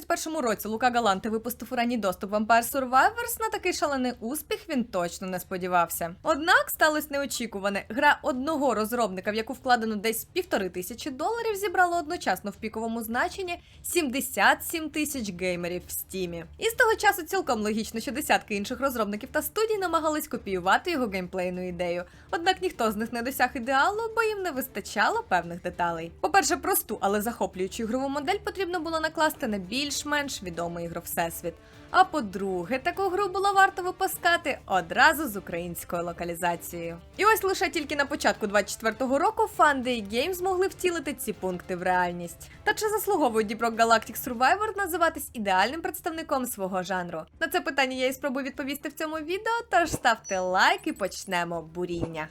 2021 році Лука Галанте випустив у ранній доступ Vampire Survivors, на такий шалений успіх він точно не сподівався. Однак сталося неочікуване. Гра одного розробника, в яку вкладено десь півтори тисячі доларів, зібрала одночасно в піковому значенні 77 тисяч геймерів в стімі. І з того часу цілком логічно, що десятки інших розробників та студій намагались копіювати його геймплейну ідею. Однак ніхто з них не досяг ідеалу, бо їм не вистачало певних деталей. По-перше, просту, але захоплюючу ігрову модель потрібно було накласти на більш-менш відомий ігро всесвіт. А по-друге, таку гру було варто випускати одразу з українською локалізацією. І ось лише тільки на початку 24-го року і Games змогли втілити ці пункти в реальність. Та чи заслуговує Rock Galactic Survivor називатись ідеальним представником свого жанру? На це питання я і спробую відповісти в цьому відео, тож ставте лайк і почнемо буріння.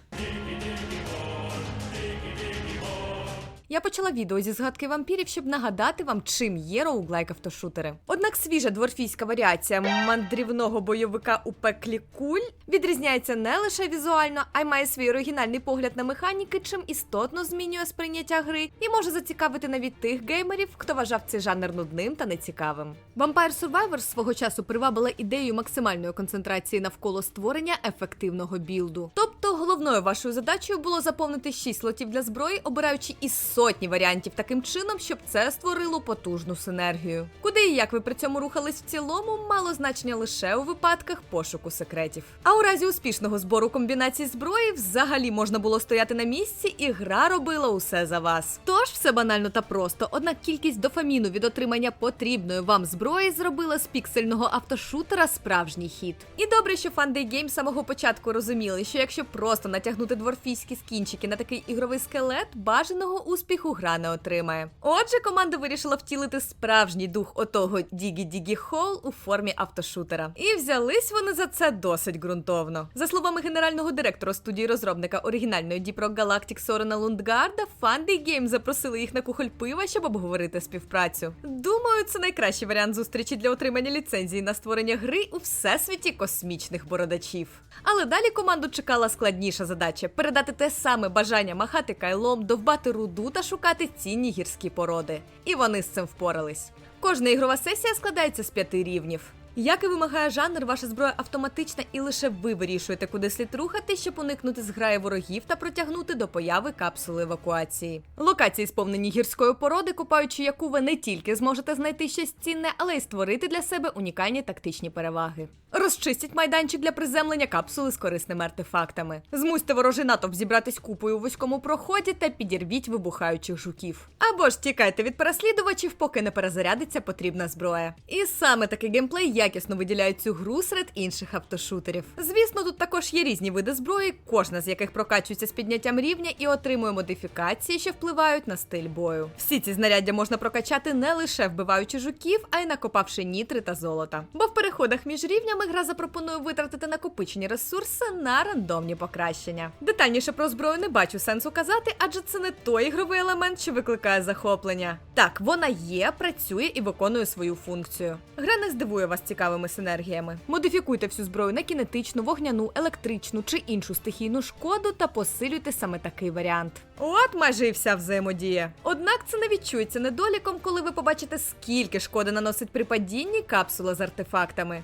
Я почала відео зі згадки вампірів, щоб нагадати вам, чим є роуглайк автошутери. Однак свіжа дворфійська варіація мандрівного бойовика у пеклі куль відрізняється не лише візуально, а й має свій оригінальний погляд на механіки, чим істотно змінює сприйняття гри і може зацікавити навіть тих геймерів, хто вважав цей жанр нудним та нецікавим. Vampire Survivors свого часу привабила ідею максимальної концентрації навколо створення ефективного білду. Тобто головною вашою задачею було заповнити 6 слотів для зброї, обираючи із сотні варіантів таким чином, щоб це створило потужну синергію. Куди і як ви при цьому рухались в цілому, мало значення лише у випадках пошуку секретів. А у разі успішного збору комбінацій зброї взагалі можна було стояти на місці, і гра робила усе за вас. Тож все банально та просто, однак кількість дофаміну від отримання потрібної вам зброї зробила з піксельного автошутера справжній хіт. І добре, що фанди Game самого початку розуміли, що якщо просто натягнути дворфійські скінчики на такий ігровий скелет, бажаного успіху гра не отримає. Отже, команда вирішила втілити справжній дух отого Дігі Дігі Холл у формі автошутера. І взялись вони за це досить ґрунтовно. За словами генерального директора студії розробника оригінальної Rock Galactic Сорена Лундгарда, фанди Game запросили їх на кухоль пива, щоб обговорити співпрацю. Думаю, це найкращий варіант зустрічі для отримання ліцензії на створення гри у всесвіті космічних бородачів. Але далі команду чекала складніша задача передати те саме бажання махати кайлом, довбати руду та шукати цінні гірські породи. І вони з цим впорались. Кожна ігрова сесія складається з п'яти рівнів. Як і вимагає жанр, ваша зброя автоматична і лише ви вирішуєте, куди слід рухати, щоб уникнути зграї ворогів та протягнути до появи капсули евакуації. Локації сповнені гірської породи, купаючи яку ви не тільки зможете знайти щось цінне, але й створити для себе унікальні тактичні переваги. Розчистіть майданчик для приземлення капсули з корисними артефактами. Змусьте ворожий натовп зібратись купою у вузькому проході та підірвіть вибухаючих жуків. Або ж тікайте від переслідувачів, поки не перезарядиться потрібна зброя. І саме такий геймплей якісно виділяє цю гру серед інших автошутерів. Звісно, тут також є різні види зброї, кожна з яких прокачується з підняттям рівня і отримує модифікації, що впливають на стиль бою. Всі ці знаряддя можна прокачати не лише вбиваючи жуків, а й накопавши нітри та золота. Бо в переходах між рівнями гра запропонує витратити накопичені ресурси на рандомні покращення. Детальніше про зброю не бачу сенсу казати, адже це не той ігровий елемент, що викликає захоплення. Так, вона є, працює і виконує свою функцію. Гра не здивує вас цікавими синергіями. Модифікуйте всю зброю на кінетичну, вогняну, електричну чи іншу стихійну шкоду та посилюйте саме такий варіант. От майже і вся взаємодія. Однак це не відчується недоліком, коли ви побачите, скільки шкоди наносить при падінні капсула з артефактами.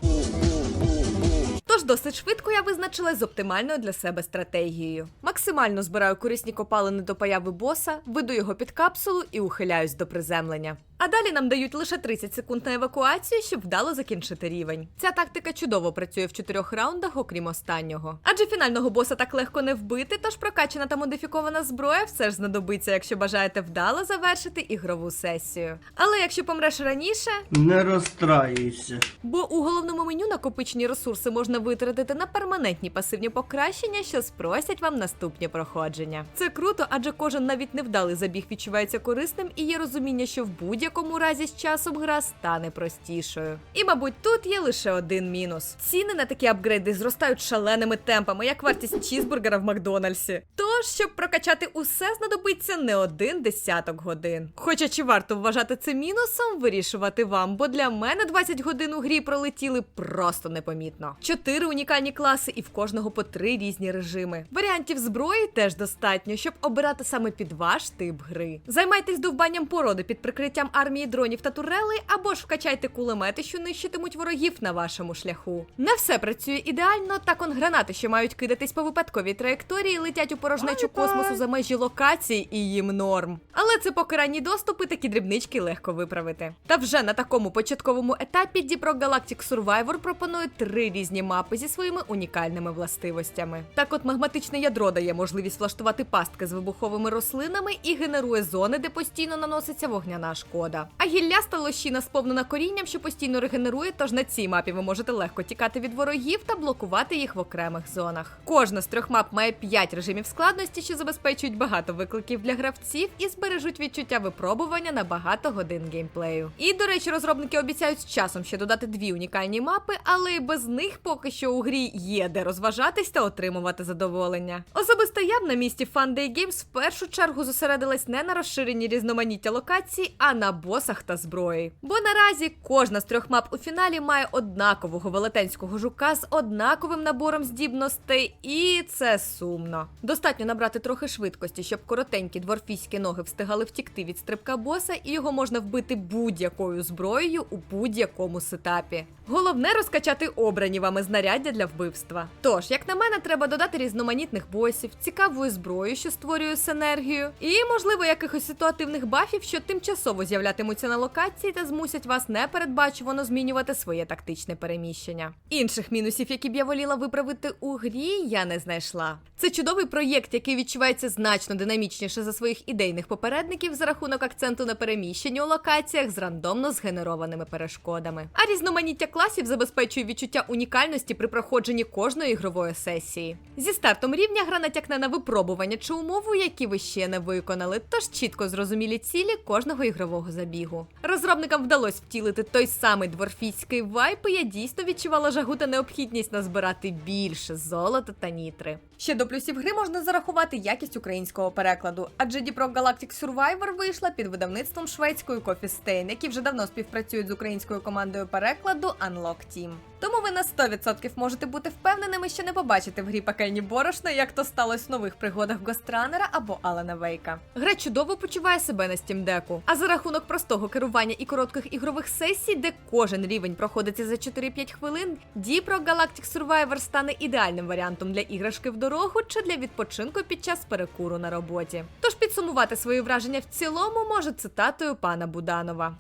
Тож досить швидко я визначилась з оптимальною для себе стратегією. Максимально збираю корисні копалини до появи боса, веду його під капсулу і ухиляюсь до приземлення. А далі нам дають лише 30 секунд на евакуацію, щоб вдало закінчити рівень. Ця тактика чудово працює в чотирьох раундах, окрім останнього. Адже фінального боса так легко не вбити, тож прокачана та модифікована зброя все ж знадобиться, якщо бажаєте вдало завершити ігрову сесію. Але якщо помреш раніше, Не розстраюйся. Бо у головному меню накопичені ресурси можна витратити на перманентні пасивні покращення, що спросять вам наступні проходження. Це круто, адже кожен навіть невдалий забіг відчувається корисним і є розуміння, що в будь-якому разі з часом гра стане простішою. І, мабуть, тут є лише один мінус: ціни на такі апгрейди зростають шаленими темпами, як вартість чізбургера в Макдональдсі. Щоб прокачати усе, знадобиться не один десяток годин. Хоча чи варто вважати це мінусом, вирішувати вам, бо для мене 20 годин у грі пролетіли просто непомітно. Чотири унікальні класи, і в кожного по три різні режими. Варіантів зброї теж достатньо, щоб обирати саме під ваш тип гри. Займайтесь довбанням породи під прикриттям армії дронів та турелей, або ж вкачайте кулемети, що нищитимуть ворогів на вашому шляху. Не все працює ідеально, та конгранати, що мають кидатись по випадковій траєкторії, летять у порожнечу космосу за межі локацій, і їм норм. Але це поки ранні доступи, такі дрібнички легко виправити. Та вже на такому початковому етапі Діпро Galactic Survivor пропонує три різні мапи зі своїми унікальними властивостями. Так, от магматичне ядро дає можливість влаштувати пастки з вибуховими рослинами і генерує зони, де постійно наноситься вогняна шкода. А гілляста лощина сповнена корінням, що постійно регенерує, тож на цій мапі ви можете легко тікати від ворогів та блокувати їх в окремих зонах. Кожна з трьох мап має 5 режимів складності, що забезпечують багато викликів для гравців і збережуть відчуття випробування на багато годин геймплею. І до речі, розробники обіцяють з часом ще додати дві унікальні мапи, але і без них поки що у грі є де розважатись та отримувати задоволення. Особисто я б на місці Fun Day Games в першу чергу зосередилась не на розширенні різноманіття локацій, а на босах та зброї. Бо наразі кожна з трьох мап у фіналі має однакового велетенського жука з однаковим набором здібностей, і це сумно. Достатньо набрати трохи швидкості, щоб коротенькі дворфійські ноги встигали втікти від стрибка боса, і його можна вбити будь-якою зброєю у будь-якому сетапі. Головне розкачати обрані вами знаряддя для вбивства. Тож, як на мене, треба додати різноманітних босів, цікавої зброї, що створює синергію, і, можливо, якихось ситуативних бафів, що тимчасово з'являтимуться на локації та змусять вас непередбачувано змінювати своє тактичне переміщення. Інших мінусів, які б я воліла виправити у грі, я не знайшла. Це чудовий проєкт, який відчувається значно динамічніше за своїх ідейних попередників за рахунок акценту на переміщенні у локаціях з рандомно згенерованими перешкодами. А різноманіття класів забезпечує відчуття унікальності при проходженні кожної ігрової сесії. Зі стартом рівня гра натякне на випробування чи умову, які ви ще не виконали, тож чітко зрозумілі цілі кожного ігрового забігу. Розробникам вдалося втілити той самий дворфійський вайп, і я дійсно відчувала жагу та необхідність назбирати більше золота та нітри. Ще до плюсів гри можна зарахувати якість українського перекладу, адже Dipro Galactic Survivor вийшла під видавництвом шведської Coffee Stain, які вже давно співпрацюють з українською командою перекладу Unlock Team. Тому ви на 100% можете бути впевненими, що не побачите в грі пекельні борошна, як то сталося в нових пригодах Гостранера або Алана Вейка. Гра чудово почуває себе на Deck, а за рахунок простого керування і коротких ігрових сесій, де кожен рівень проходиться за 4-5 хвилин, Dipro Galactic Survivor стане ідеальним варіантом для іграшки в дорогу чи для відпочинку під час перекуру на роботі. Тож підсумувати свої враження в цілому може цитатою пана Буданова.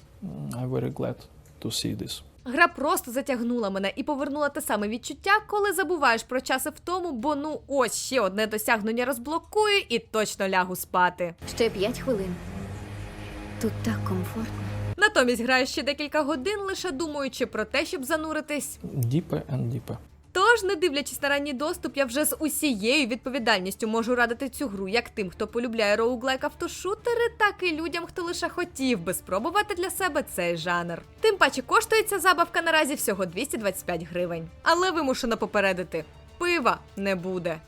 I'm very glad to see this. Гра просто затягнула мене і повернула те саме відчуття, коли забуваєш про часи в втому, бо ну ось ще одне досягнення розблокую і точно лягу спати. Ще п'ять хвилин. Тут так комфортно. Натомість граю ще декілька годин, лише думаючи про те, щоб зануритись. Діпе and deeper. Тож, не дивлячись на ранній доступ, я вже з усією відповідальністю можу радити цю гру як тим, хто полюбляє роуглайк автошутери, так і людям, хто лише хотів би спробувати для себе цей жанр. Тим паче коштує ця забавка наразі всього 225 гривень. Але вимушено попередити. Пива не буде.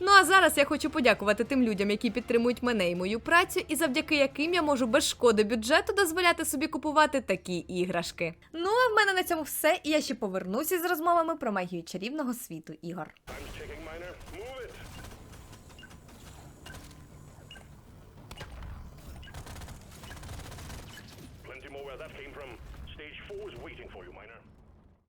Ну а зараз я хочу подякувати тим людям, які підтримують мене і мою працю, і завдяки яким я можу без шкоди бюджету дозволяти собі купувати такі іграшки. Ну а в мене на цьому все, і я ще повернуся з розмовами про магію чарівного світу ігор.